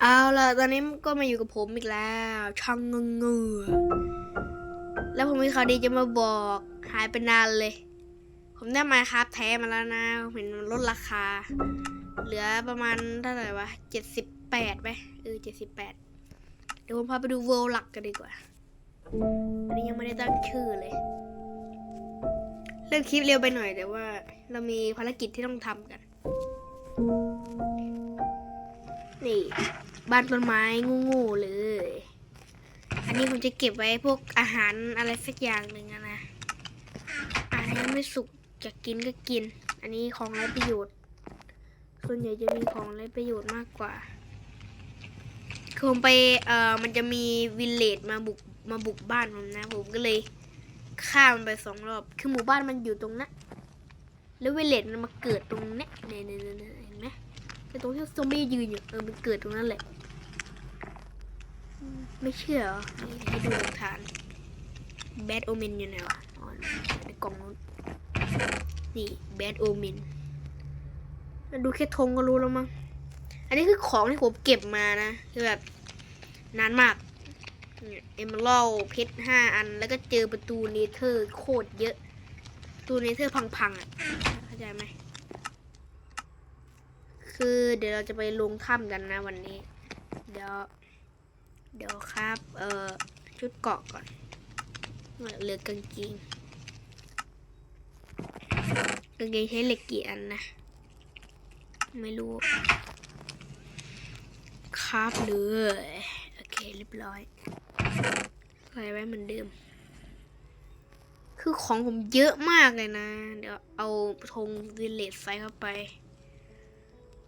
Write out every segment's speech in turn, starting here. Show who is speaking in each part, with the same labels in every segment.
Speaker 1: เอาล่ะ ตอนนี้ก็มาอยู่กับผมอีกแล้ว ช่างเงงเงือแล้วผมมีข่าวดีจะมาบอก หายไปนานเลย ผมได้มาครับแท้มาแล้วนะเห็นมันลดราคา เหลือประมาณเท่าไหร่วะเจ็ดสิบแปดไหมเออเจ็ดสิบแปดเดี๋ยวผมพาไปดูเวลด์หลักกันดีกว่า อันนี้ยังไม่ได้ตั้งชื่อเลย เรื่องคลิปเร็วไปหน่อยแต่ว่า เรามีภารกิจที่ต้องทำกัน นี่ บ้านต้นไม้งูๆเลย อันนี้ผมจะเก็บไว้พวกอาหารอะไรสักอย่างหนึ่งนะ อันนี้ไม่สุกจะกินก็กิน อันนี้ของไร้ประโยชน์ ส่วนใหญ่จะมีของไร้ประโยชน์มากกว่าคือผมไปเอ่อมันจะมีวิลเลจมาบุกมาบุกบ้านผมนะ ผมก็เลยข้ามไปสองรอบ คือหมู่บ้านมันอยู่ตรงนั้นแล้ววิลเลจมันมาเกิดตรงนี้เนี่ยเนี่ยเห็นไหมไอ้ตรงที่ซอมบี้ยืนอยู่เออมันเกิดตรงนั้นแหละ ไม่เชื่อให้ดูหลักฐานแบดโอเมนอยู่ไหนวะอ๋อในกล่องนู้นนี่แบดโอเมนดูแค่ธงก็รู้แล้วมั้งอันนี้คือของที่ผมเก็บมานะ คือแบบ นานมาก เอมเมอรัลเพชรห้าอัน แล้วก็เจอประตูเนเธอร์โคตรเยอะ ประตูเนเธอร์พังๆอะ เข้าใจไหม คือเดี๋ยวเราจะไปลงถ้ำกันนะวันนี้ เดี๋ยว เดี๋ยวครับ เอ่อ ชุดเกาะก่อนเหลือกางเกงกางเกงใช้เหล็กกี่อันนะ ไม่รู้ ครับเลยโอเคเรียบร้อยใส่ไว้เหมือนเดิม คือของผมเยอะมากเลยนะ เดี๋ยวเอาธงวิลเลจใส่เข้าไป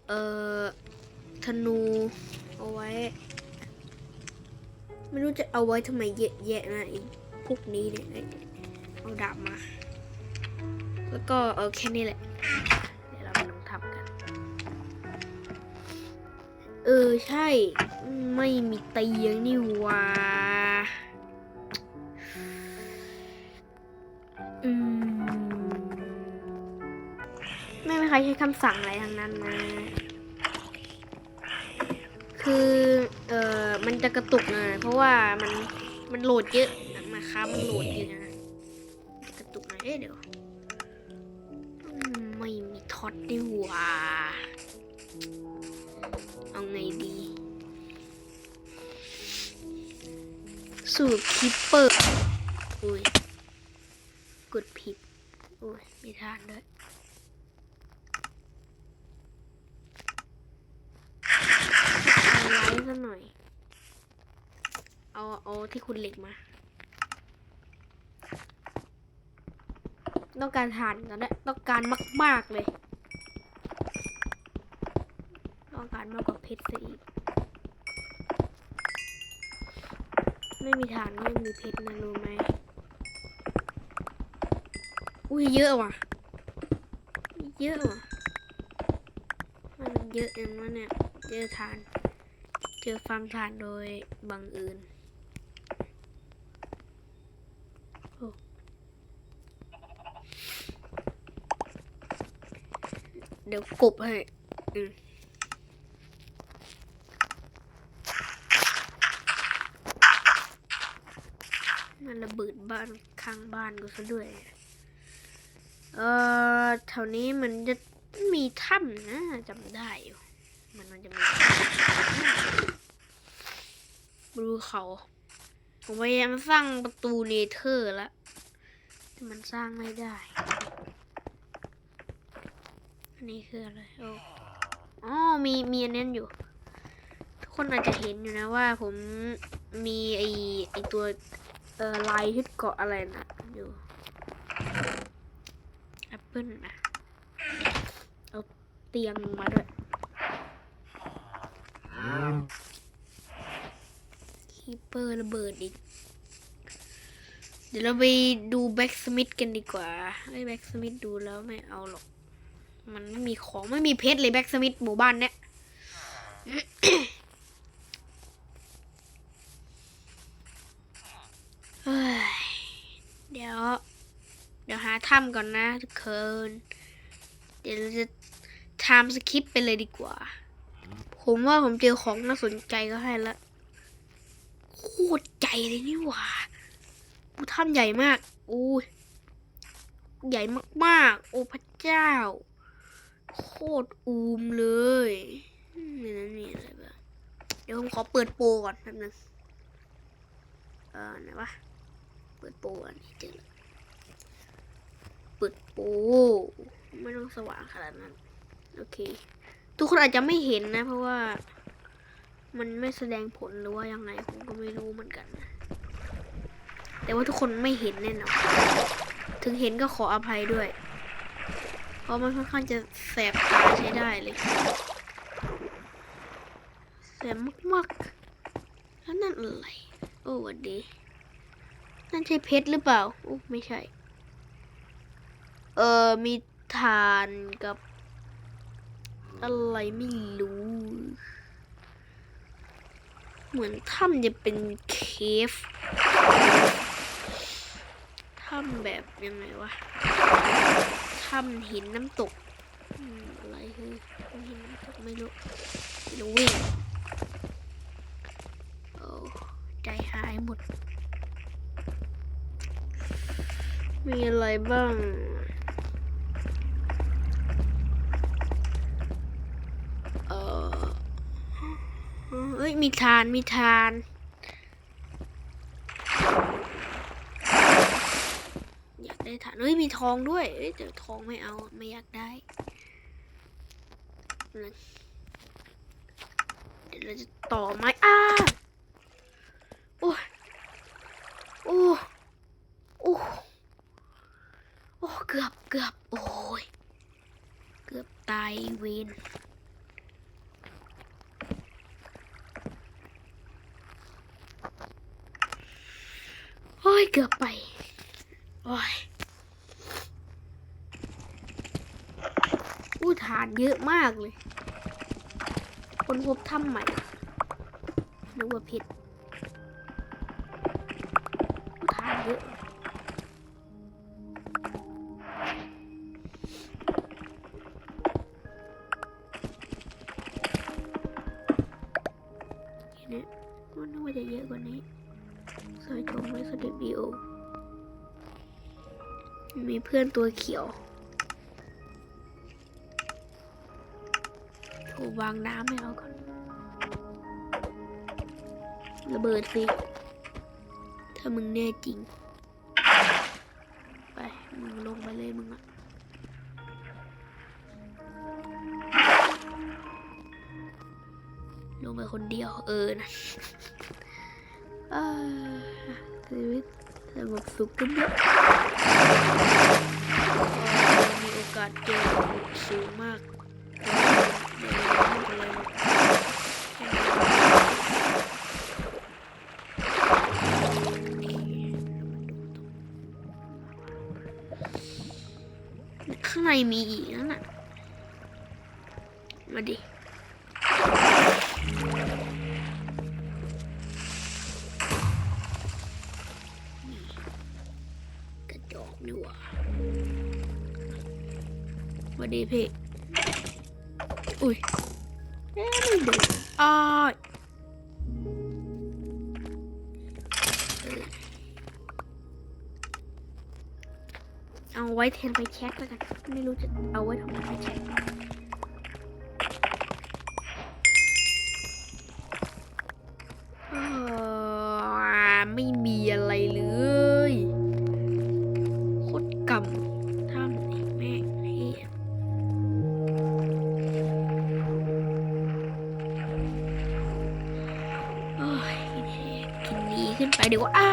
Speaker 1: เอ่อ ธนู เอาไว้ ไม่รู้จะเอาไว้ทำไมเยอะแยะนะไอ้พวกนี้เนี่ยเอาดาบมา แล้วก็เออแค่นี้แหละ เดี๋ยวเราไปลองทำกัน เออใช่ ไม่มีเตียงนี่ว่าอืม ไม่มีใครใช้คำสั่งอะไรทั้งนั้นนะ คือ มันจะกระตุกนะเพราะว่ามันมันโหลดเยอะมาค้ามันโหลดเยอะนะกระตุกหนะเอ๊ะเดี๋ยวไม่มีท็อตดีหว่าเอาไงดี สูตรคิปเปอร์อุ้ยกดผิดอุ้ยไมีทานด้วย ไลท์ซะหน่อย เอาเอาที่คุณเหล็กมา ต้องการฐานตอนนี้ต้องการมาก ๆ เลย ต้องการมากกว่าเพชรซะอีก ไม่มีฐานไม่มีเพชรนะรู้ไหม อุ้ยเยอะว่ะ เยอะว่ะ มันเยอะอย่างนั้นเนี่ย เจอฐาน เจอฟาร์มฐานโดยบังเอิญ เดี๋ยวกบให้มันระเบิดบ้านข้างบ้านกูซะด้วย เอ่อแถวนี้มันจะมีถ้ำนะจำได้อยู่มันมันจะมีบรูเขา ผมพยายามสร้างประตูเนเธอร์แล้วแต่มันสร้างไม่ได้ อันนี้คืออะไรโอ้อ๋อมีมีอันนั้นอยู่ ทุกคนอาจจะเห็นอยู่นะว่าผมมีไอไอตัวเอ่อลายที่เกาะอะไรนะอยู่แอปเปิลนะเอาเตียงมาด้วยคีเปอร์ระเบิดอีก เดี๋ยวเราไปดูแบ็กสมิธกันดีกว่าไอ้แบ็กสมิธดูแล้วไม่เอาหรอก มันไม่มีของไม่มีเพชรเลยแบ็กสมิธหมู่บ้านเนี้ยเฮ้ยเดี๋ยว เดี๋ยวหาถ้ำก่อนนะทุกคนเดี๋ยวเราจะทำสคริปไปเลยดีกว่า ผมว่าผมเจอของน่าสนใจก็ให้ละโคตรใหญ่เลยนี่หว่าปูถ้ำใหญ่มากอู้ยใหญ่มากๆ โอ้พระเจ้า โคตรอูมเลยนี่นั่นนี่อะไรบ้างเดี๋ยวผมขอเปิดโปรก่อนแป๊บนึงเออไหนวะเปิดโปรอันนี้เจอแล้วเปิดโปรไม่ต้องสว่างขนาดนั้น โอเค ทุกคนอาจจะไม่เห็นนะ เพราะว่า มันไม่แสดงผลหรือว่ายังไงผมก็ไม่รู้เหมือนกันนะแต่ว่าทุกคนไม่เห็นแน่นอนถึงเห็นก็ขออภัยด้วย ราะมันค่อนข้างจะแสบตาใช้ได้เลย แสบมากๆแล้วนั่นอะไร โอ้วันดี นั่นใช่เพชรหรือเปล่าโอ้ไม่ใช่ เออมีฐานกับ อะไรไม่รู้ เหมือนถ้ำจะเป็นเคฟถ้ำแบบยังไงวะ ถ้ำหินน้ำตกอะไรคือหินน้ำตกไม่รู้ไม่รู้เว้ยโอ้ใจหายหมด มีอะไรบ้างเออเอ้ยมีทานมีทาน อยานเอ้ยมีทองด้วยเอ้ยแต่ทองไม่เอาไม่อยากได้เดี๋ยวเราจะต่อไม้อ้าโอ้ยโอ้โอ้โอ้เกือบเกือบโอ้ยเกือบตายเวนโอ้ยเกือบไป โอ้ย อู้ฐานเยอะมากเลย คนพบถ้ำใหม่นึกว่าผิดอู้ฐานเยอะแค่นี้มันนึกว่าจะเยอะกว่านี้เคยชมไว้สตูดิโอมีเพื่อนตัวเขียว โถูวางน้ำให้เขาก่อนระเบิดสิ ถ้ามึงแน่จริง ไป มึงลงไปเลยมึงอะลงไปคนเดียว เออนะอ่าชีวิตสงบสุขขึ้นเยอะมีโอกาสเจอสูงมาก ข้างในมีอีกนั่นน่ะ มาดิกระจอกนี่ว่ามาดีพี่อุ้ย เอ๊ะไม่ดนอ้ายเอาไว้แทนไปแช็คแล้วกัน ไม่รู้จะเอาไว้ทำไมไปแช็คไม่มีอะไรเลยโคตรกำ ดีขึ้นไปเดี๋ยวอ้า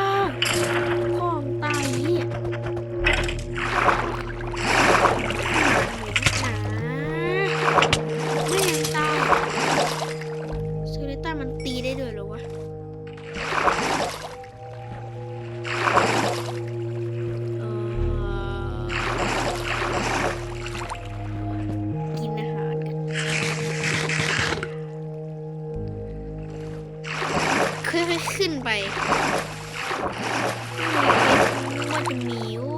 Speaker 1: ว่าจะมีอู้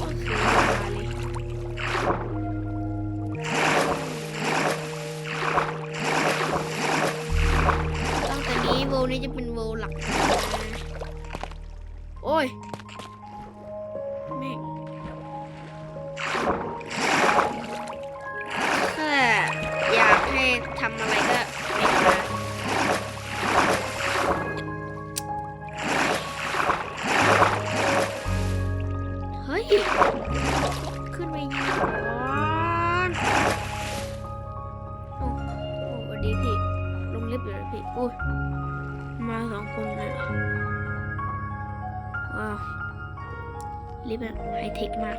Speaker 1: ก็คือมาเลยตั้งแต่นี้โวนี้จะเป็นโวหลัก โอ้ยแม่งแค่อยากให้ทำอะไร ลิฟต์แบบไฮเทคมาก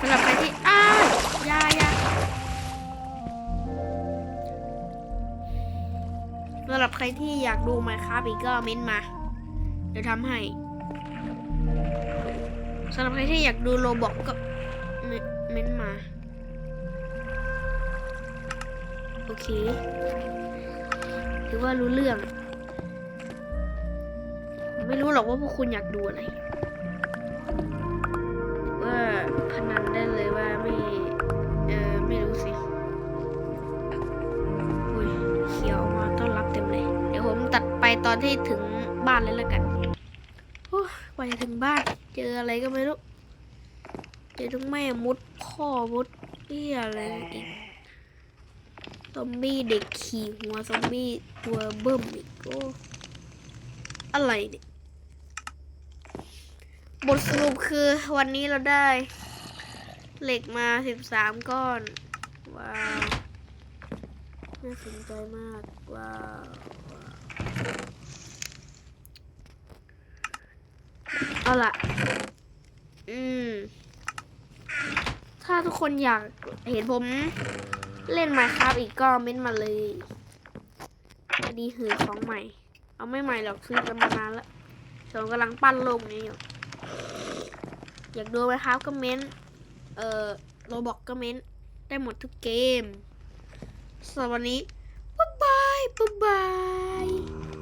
Speaker 1: สำหรับใครที่อ้าวยายาสำหรับใครที่อยากดูไมค์ครับอีกก็เม้นมา เดี๋ยวทำให้สำหรับใครที่อยากดูโรบอกก็เมเม้นมา โอเค ถือว่ารู้เรื่อง ไม่รู้หรอกว่าพวกคุณอยากดูอะไร ว่าพนันได้เลยว่าไม่ เออไม่รู้สิอุ้ยเขียวมาต้อนรับเต็มเลย เดี๋ยวผมตัดไปตอนที่ถึงบ้านเลยละกันโอ้ยกว่าจะถึงบ้าน เจออะไรก็ไม่รู้ เจอทั้งแม่มุดพ่อมุดเหียอะไรอีกซอมบี้เด็กขี่หัวซอมบี้ตัวเบิ่มอีกโอ้อะไรเนี่ย บทสรุปคือวันนี้เราได้ เหล็กมาสิบสามก้อน ว้าว น่าสนใจมาก ว้าวเอาล่ะ อืม ถ้าทุกคนอยากเห็นผมเล่น Minecraft อีกก็เม้นมาเลยดีหือของใหม่ เอาไม่ใหม่หรอกซื้อกันมานานแล้วส่วนกำลังปั้นโลกนี้อยู่ อยากดูไหมครับก็เม้นต์เอ่อโรบอกก็เม้นต์ได้หมดทุกเกมสำหรับวันนี้บ๊ายบายบ๊ายบาย